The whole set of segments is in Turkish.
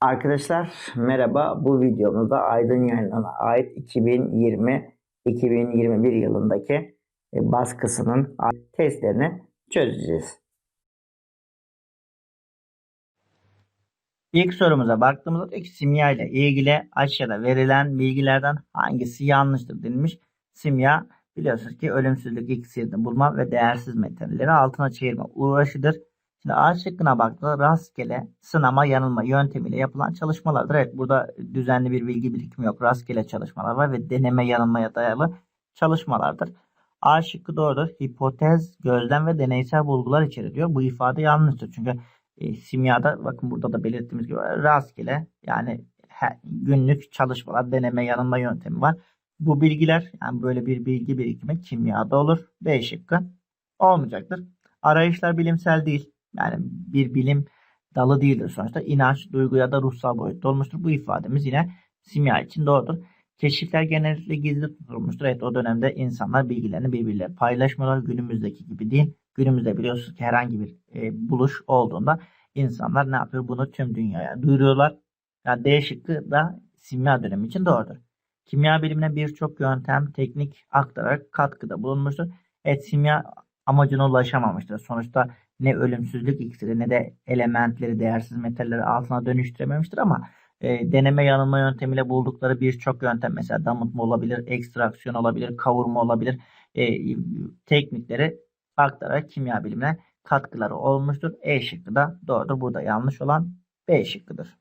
Arkadaşlar merhaba. Bu videomuzda Aydın Yayınları'na ait 2020-2021 yılındaki e, baskısının testlerini çözeceğiz. İlk sorumuza baktığımızda ki simya ile ilgili aşağıda verilen bilgilerden hangisi yanlıştır denilmiş. Simya biliyorsunuz ki ölümsüzlük iksirini bulma ve değersiz metalleri altına çevirme uğraşıdır. Şimdi A şıkkına baktığında rastgele sınama yanılma yöntemiyle yapılan çalışmalardır. Evet burada düzenli bir bilgi birikimi yok. Rastgele çalışmalar var ve deneme yanılmaya dayalı çalışmalardır. A şıkkı doğrudur. Hipotez, gözlem ve deneysel bulgular içerir diyor. Bu ifade yanlıştır. Çünkü e, simyada bakın burada da belirttiğimiz gibi rastgele yani he- günlük çalışmalar, deneme yanılma yöntemi var. Bu bilgiler yani böyle bir bilgi birikimi kimyada olur. B şıkkı olmayacaktır. Arayışlar bilimsel değil. Yani bir bilim dalı değildir sonuçta. İnanç, duygu ya da ruhsal boyutta olmuştur. Bu ifademiz yine simya için doğrudur. Keşifler genellikle gizli tutulmuştur. Evet o dönemde insanlar bilgilerini birbirleriyle paylaşmıyorlar. Günümüzdeki gibi değil. Günümüzde biliyorsunuz ki herhangi bir e, buluş olduğunda insanlar ne yapıyor? Bunu tüm dünyaya duyuruyorlar. Yani D şıkkı da simya dönemi için doğrudur. Kimya bilimine birçok yöntem, teknik aktararak katkıda bulunmuştur. Evet simya amacına ulaşamamıştır. Sonuçta ne ölümsüzlük iksiri ne de elementleri, değersiz metalleri altına dönüştürememiştir ama e, deneme yanılma yöntemiyle buldukları birçok yöntem mesela damıtma olabilir, ekstraksiyon olabilir, kavurma olabilir e, teknikleri aktararak kimya bilimine katkıları olmuştur. E şıkkı da doğrudur. Burada yanlış olan B şıkkıdır.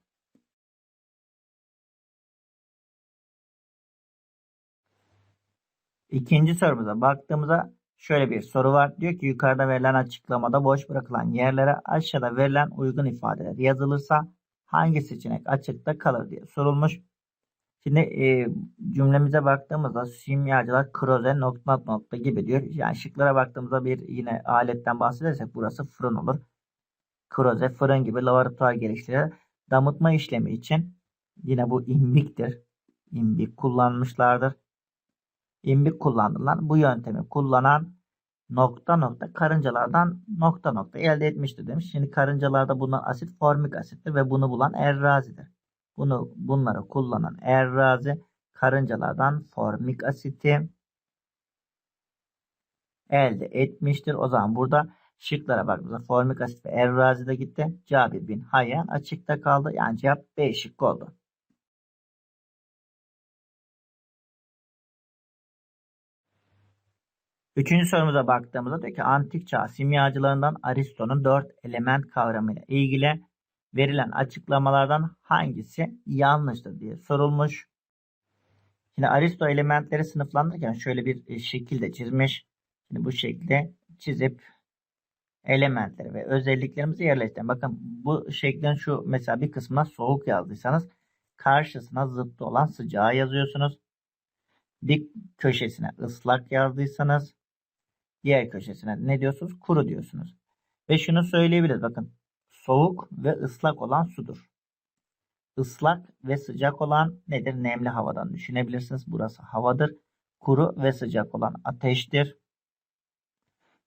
İkinci sorumuza baktığımızda şöyle bir soru var. Diyor ki yukarıda verilen açıklamada boş bırakılan yerlere aşağıda verilen uygun ifadeler yazılırsa hangi seçenek açıkta kalır diye sorulmuş. Şimdi e, cümlemize baktığımızda simyacılar kroze nokta nokta gibi diyor. Yani şıklara baktığımızda bir yine aletten bahsedersek burası fırın olur. Kroze fırın gibi laboratuvar geliştirir. Damıtma işlemi için yine bu imbiktir. İmbik kullanmışlardır. İmbik kullandılar. Bu yöntemi kullanan nokta nokta karıncalardan nokta nokta elde etmiştir demiş. Şimdi karıncalarda bulunan asit formik asittir ve bunu bulan errazidir. Bunu bunları kullanan errazi karıncalardan formik asiti elde etmiştir. O zaman burada şıklara baktığımızda formik asit ve errazi de gitti. Cabir bin Hayyan açıkta kaldı. Yani cevap B şıkkı oldu. Üçüncü sorumuza baktığımızda diyor ki antik çağ simyacılarından Aristo'nun dört element kavramıyla ilgili verilen açıklamalardan hangisi yanlıştır diye sorulmuş. Şimdi Aristo elementleri sınıflandırırken şöyle bir e, şekilde çizmiş. Şimdi bu şekilde çizip elementleri ve özelliklerimizi yerleştirin. Bakın bu şeklin şu mesela bir kısmına soğuk yazdıysanız karşısına zıttı olan sıcağı yazıyorsunuz. Dik köşesine ıslak yazdıysanız diğer köşesine ne diyorsunuz? Kuru diyorsunuz. Ve şunu söyleyebiliriz. Bakın soğuk ve ıslak olan sudur. Islak ve sıcak olan nedir? Nemli havadan düşünebilirsiniz. Burası havadır. Kuru ve sıcak olan ateştir.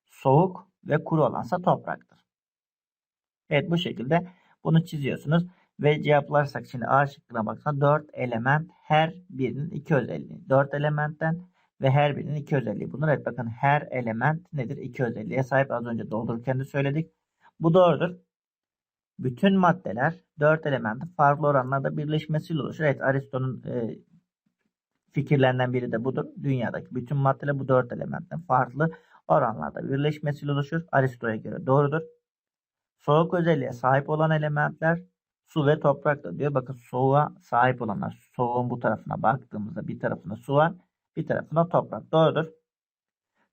Soğuk ve kuru olansa topraktır. Evet bu şekilde bunu çiziyorsunuz. Ve cevaplarsak şimdi A şıkkına baksana 4 element her birinin iki özelliği. 4 elementten ve her birinin iki özelliği. Bunlar evet bakın her element nedir? İki özelliğe sahip az önce doldururken de söyledik. Bu doğrudur. Bütün maddeler 4 elementin farklı oranlarda birleşmesiyle oluşur. Evet Aristo'nun e, fikirlerinden biri de budur. Dünyadaki bütün maddeler bu 4 elementin farklı oranlarda birleşmesiyle oluşur. Aristo'ya göre doğrudur. Soğuk özelliğe sahip olan elementler su ve topraktır diyor. Bakın soğuğa sahip olanlar soğuğun bu tarafına baktığımızda bir tarafında su var bir tarafında toprak. Doğrudur.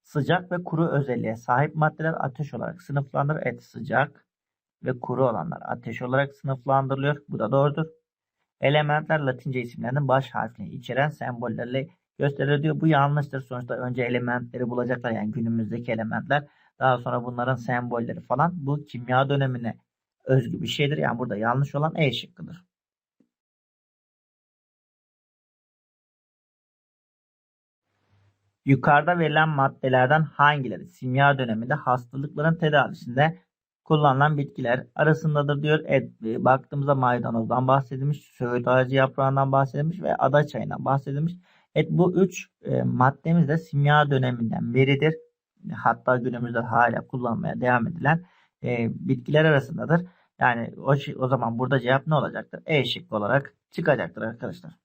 Sıcak ve kuru özelliğe sahip maddeler ateş olarak sınıflandırılır. Evet sıcak ve kuru olanlar ateş olarak sınıflandırılıyor. Bu da doğrudur. Elementler Latince isimlerinin baş harfini içeren sembollerle gösterilir diyor. Bu yanlıştır. Sonuçta önce elementleri bulacaklar. Yani günümüzdeki elementler. Daha sonra bunların sembolleri falan. Bu kimya dönemine özgü bir şeydir. Yani burada yanlış olan E şıkkıdır. Yukarıda verilen maddelerden hangileri simya döneminde hastalıkların tedavisinde kullanılan bitkiler arasındadır diyor. Evet, e, baktığımızda maydanozdan bahsedilmiş, söğüt ağacı yaprağından bahsedilmiş ve ada çayından bahsedilmiş. Evet bu üç e, maddemiz de simya döneminden beridir. Hatta günümüzde hala kullanmaya devam edilen e, bitkiler arasındadır. Yani o, o zaman burada cevap ne olacaktır? E şıkkı olarak çıkacaktır arkadaşlar.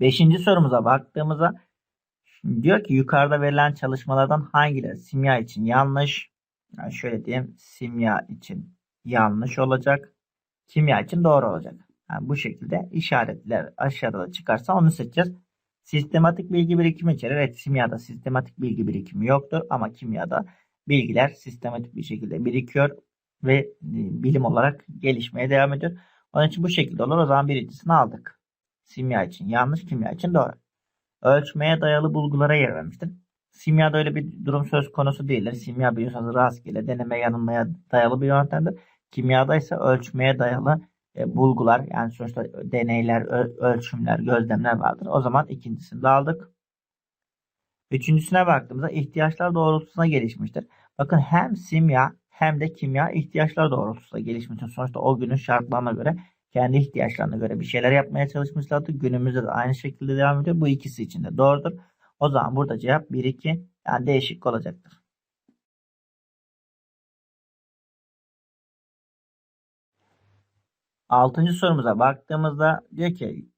Beşinci sorumuza baktığımızda diyor ki yukarıda verilen çalışmalardan hangileri simya için yanlış? Yani şöyle diyeyim simya için yanlış olacak. Kimya için doğru olacak. Yani bu şekilde işaretler aşağıda da çıkarsa onu seçeceğiz. Sistematik bilgi birikimi içerir. Evet simyada sistematik bilgi birikimi yoktur ama kimyada bilgiler sistematik bir şekilde birikiyor ve e, bilim olarak gelişmeye devam ediyor. Onun için bu şekilde olur. O zaman birincisini aldık. Simya için yanlış, kimya için doğru. Ölçmeye dayalı bulgulara yer vermiştir. Simyada öyle bir durum söz konusu değildir. Simya biliyorsanız rastgele deneme yanılmaya dayalı bir yöntemdir. Kimyada ise ölçmeye dayalı e, bulgular yani sonuçta deneyler, ölçümler, gözlemler vardır. O zaman ikincisini de aldık. Üçüncüsüne baktığımızda ihtiyaçlar doğrultusuna gelişmiştir. Bakın hem simya hem de kimya ihtiyaçlar doğrultusunda gelişmiştir. Sonuçta o günün şartlarına göre kendi ihtiyaçlarına göre bir şeyler yapmaya çalışmışlardı. Günümüzde de aynı şekilde devam ediyor. Bu ikisi için de doğrudur. O zaman burada cevap 1-2 yani değişik olacaktır. Altıncı sorumuza baktığımızda diyor ki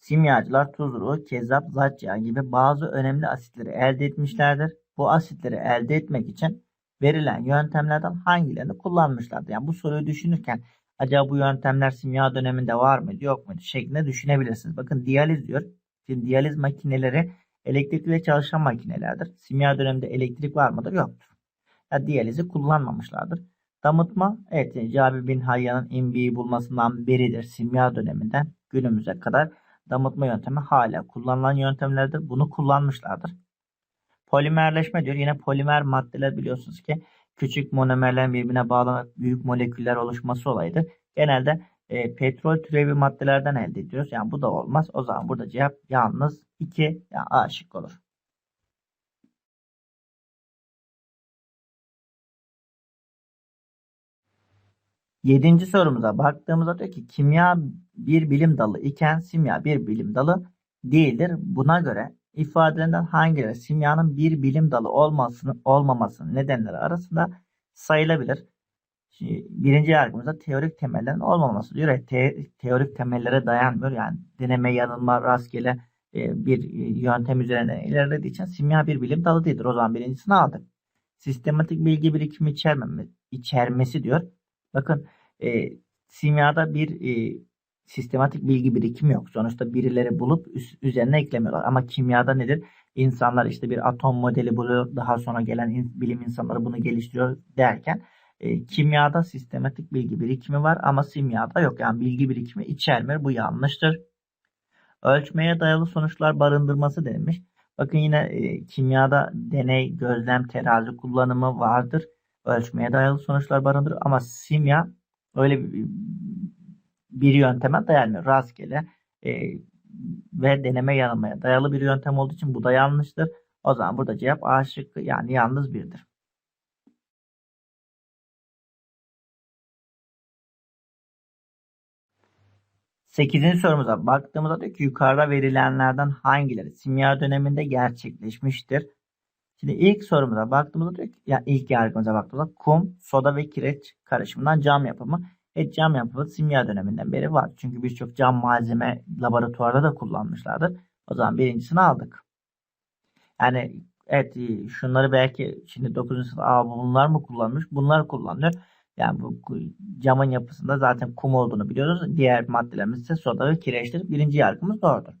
simyacılar tuzlu, kezzap, zatya gibi bazı önemli asitleri elde etmişlerdir. Bu asitleri elde etmek için verilen yöntemlerden hangilerini kullanmışlardı? Yani bu soruyu düşünürken acaba bu yöntemler simya döneminde var mıydı yok muydu şeklinde düşünebilirsiniz. Bakın diyaliz diyor. Şimdi diyaliz makineleri elektrikli çalışan makinelerdir. Simya döneminde elektrik var mıdır? Yoktur. Ya diyalizi kullanmamışlardır. Damıtma evet Cabir bin Hayyan'ın imbiyi bulmasından beridir. Simya döneminden günümüze kadar damıtma yöntemi hala kullanılan yöntemlerdir. Bunu kullanmışlardır. Polimerleşme diyor. Yine polimer maddeler biliyorsunuz ki küçük monomerlerin birbirine bağlanıp büyük moleküller oluşması olayıdır. Genelde e, petrol türevi maddelerden elde ediyoruz. Yani bu da olmaz. O zaman burada cevap yalnız 2 yani A şık olur. Yedinci sorumuza baktığımızda diyor ki kimya bir bilim dalı iken simya bir bilim dalı değildir. Buna göre ifadelerinden hangileri simyanın bir bilim dalı olmasını, olmamasının nedenleri arasında sayılabilir? Şimdi birinci yargımızda teorik temellerin olmaması diyor. Evet, te, teorik temellere dayanmıyor. Yani deneme, yanılma, rastgele e, bir yöntem üzerinden ilerlediği için simya bir bilim dalı değildir. O zaman birincisini aldık. Sistematik bilgi birikimi içermemi, içermesi diyor. Bakın e, simyada bir e, sistematik bilgi birikimi yok. Sonuçta birileri bulup üzerine eklemiyorlar. Ama kimyada nedir? İnsanlar işte bir atom modeli buluyor. Daha sonra gelen bilim insanları bunu geliştiriyor derken e, kimyada sistematik bilgi birikimi var ama simyada yok. Yani bilgi birikimi içermiyor. Bu yanlıştır. Ölçmeye dayalı sonuçlar barındırması denilmiş. Bakın yine e, kimyada deney, gözlem, terazi kullanımı vardır. Ölçmeye dayalı sonuçlar barındırır ama simya öyle bir, bir yönteme dayanmıyor. Rastgele e, ve deneme yanılmaya dayalı bir yöntem olduğu için bu da yanlıştır. O zaman burada cevap A şıkkı yani yalnız birdir. Sekizinci sorumuza baktığımızda diyor ki yukarıda verilenlerden hangileri simya döneminde gerçekleşmiştir? Şimdi ilk sorumuza baktığımızda diyor ki, yani ilk yargımıza baktığımızda kum, soda ve kireç karışımından cam yapımı. Evet cam yapımı simya döneminden beri var. Çünkü birçok cam malzeme laboratuvarda da kullanmışlardır. O zaman birincisini aldık. Yani evet şunları belki şimdi 9. sınıf bunlar mı kullanmış? Bunlar kullanılıyor. Yani bu camın yapısında zaten kum olduğunu biliyoruz. Diğer maddelerimiz ise soda ve kireçtir. Birinci yargımız doğrudur.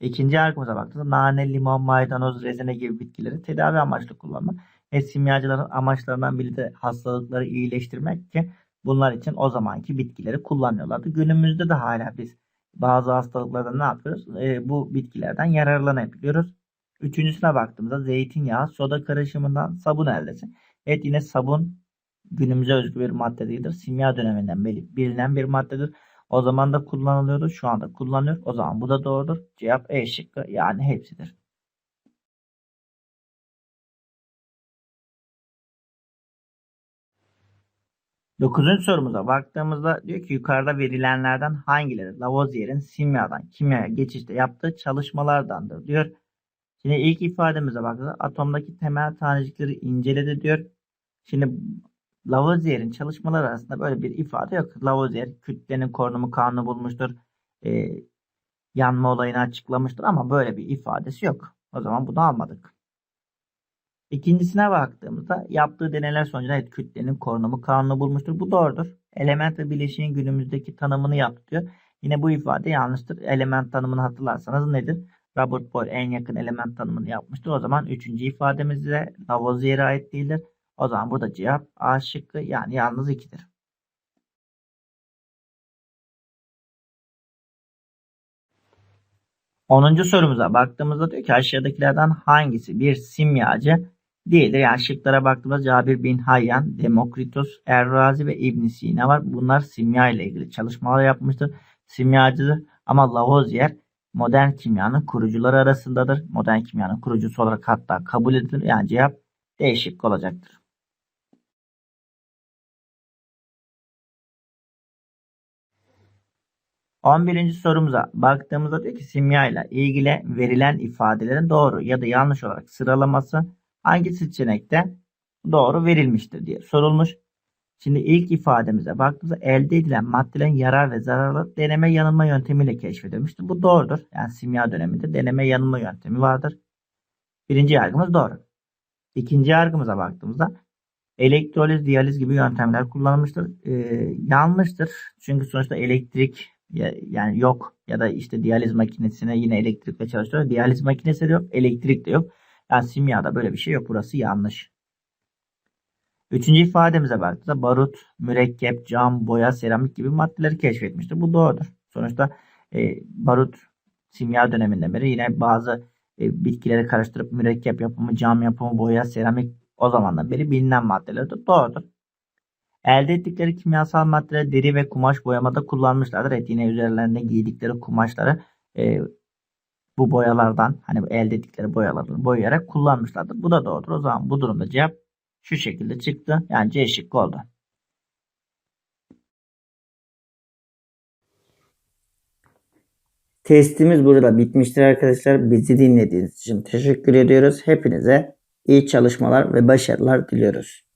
İkinci yargımıza baktığımızda nane, limon, maydanoz, rezene gibi bitkileri tedavi amaçlı kullanma. Ve simyacıların amaçlarından biri de hastalıkları iyileştirmek ki bunlar için o zamanki bitkileri kullanıyorlardı. Günümüzde de hala biz bazı hastalıklarda ne yapıyoruz? E, bu bitkilerden yararlanabiliyoruz. Üçüncüsüne baktığımızda zeytinyağı, soda karışımından sabun elde. Evet yine sabun günümüze özgü bir madde değildir. Simya döneminden bilinen bir maddedir. O zaman da kullanılıyordu. Şu anda kullanılıyor. O zaman bu da doğrudur. Cevap E şıkkı yani hepsidir. Dokuzuncu sorumuza baktığımızda diyor ki yukarıda verilenlerden hangileri Lavoisier'in simyadan kimyaya geçişte yaptığı çalışmalardandır diyor. Şimdi ilk ifademize baktığımızda atomdaki temel tanecikleri inceledi diyor. Şimdi Lavoisier'in çalışmaları arasında böyle bir ifade yok. Lavoisier kütlenin korunumu kanunu bulmuştur. Ee, yanma olayını açıklamıştır ama böyle bir ifadesi yok. O zaman bunu almadık. İkincisine baktığımızda yaptığı deneyler sonucunda evet, kütlenin korunumu kanunu bulmuştur. Bu doğrudur. Element ve bileşiğin günümüzdeki tanımını diyor. Yine bu ifade yanlıştır. Element tanımını hatırlarsanız nedir? Robert Boyle en yakın element tanımını yapmıştır. O zaman üçüncü ifademiz de Lavoisier'e ait değildir. O zaman burada cevap A şıkkı yani yalnız 2'dir. Onuncu sorumuza baktığımızda diyor ki aşağıdakilerden hangisi bir simyacı değildir? Yani şıklara baktığımızda Cabir bin Hayyan, Demokritos, Errazi ve İbn Sina var. Bunlar simya ile ilgili çalışmalar yapmıştır. Simyacıdır ama Lavoisier modern kimyanın kurucuları arasındadır. Modern kimyanın kurucusu olarak hatta kabul edilir. Yani cevap değişik olacaktır. 11. sorumuza baktığımızda diyor ki simya ile ilgili verilen ifadelerin doğru ya da yanlış olarak sıralaması hangi seçenekte doğru verilmiştir diye sorulmuş. Şimdi ilk ifademize baktığımızda elde edilen maddelerin yarar ve zararlı deneme yanılma yöntemiyle keşfedilmiştir. Bu doğrudur. Yani simya döneminde deneme yanılma yöntemi vardır. Birinci yargımız doğru. İkinci yargımıza baktığımızda elektroliz, diyaliz gibi yöntemler kullanılmıştır. Ee, yanlıştır. Çünkü sonuçta elektrik yani yok ya da işte diyaliz makinesine yine elektrikle çalıştırıyor. Diyaliz makinesi de yok, elektrik de yok. Yani simyada böyle bir şey yok. Burası yanlış. Üçüncü ifademize baktığımızda barut, mürekkep, cam, boya, seramik gibi maddeleri keşfetmiştir. Bu doğrudur. Sonuçta e, barut simya döneminden beri yine bazı e, bitkileri karıştırıp mürekkep yapımı, cam yapımı, boya, seramik o zamandan beri bilinen maddelerdir. Doğrudur. Elde ettikleri kimyasal maddeleri deri ve kumaş boyamada kullanmışlardır. Evet yine üzerlerinde giydikleri kumaşları e, bu boyalardan hani elde ettikleri boyalardan boyayarak kullanmışlardır. Bu da doğrudur. O zaman bu durumda cevap şu şekilde çıktı. Yani C şıkkı oldu. Testimiz burada bitmiştir arkadaşlar. Bizi dinlediğiniz için teşekkür ediyoruz. Hepinize iyi çalışmalar ve başarılar diliyoruz.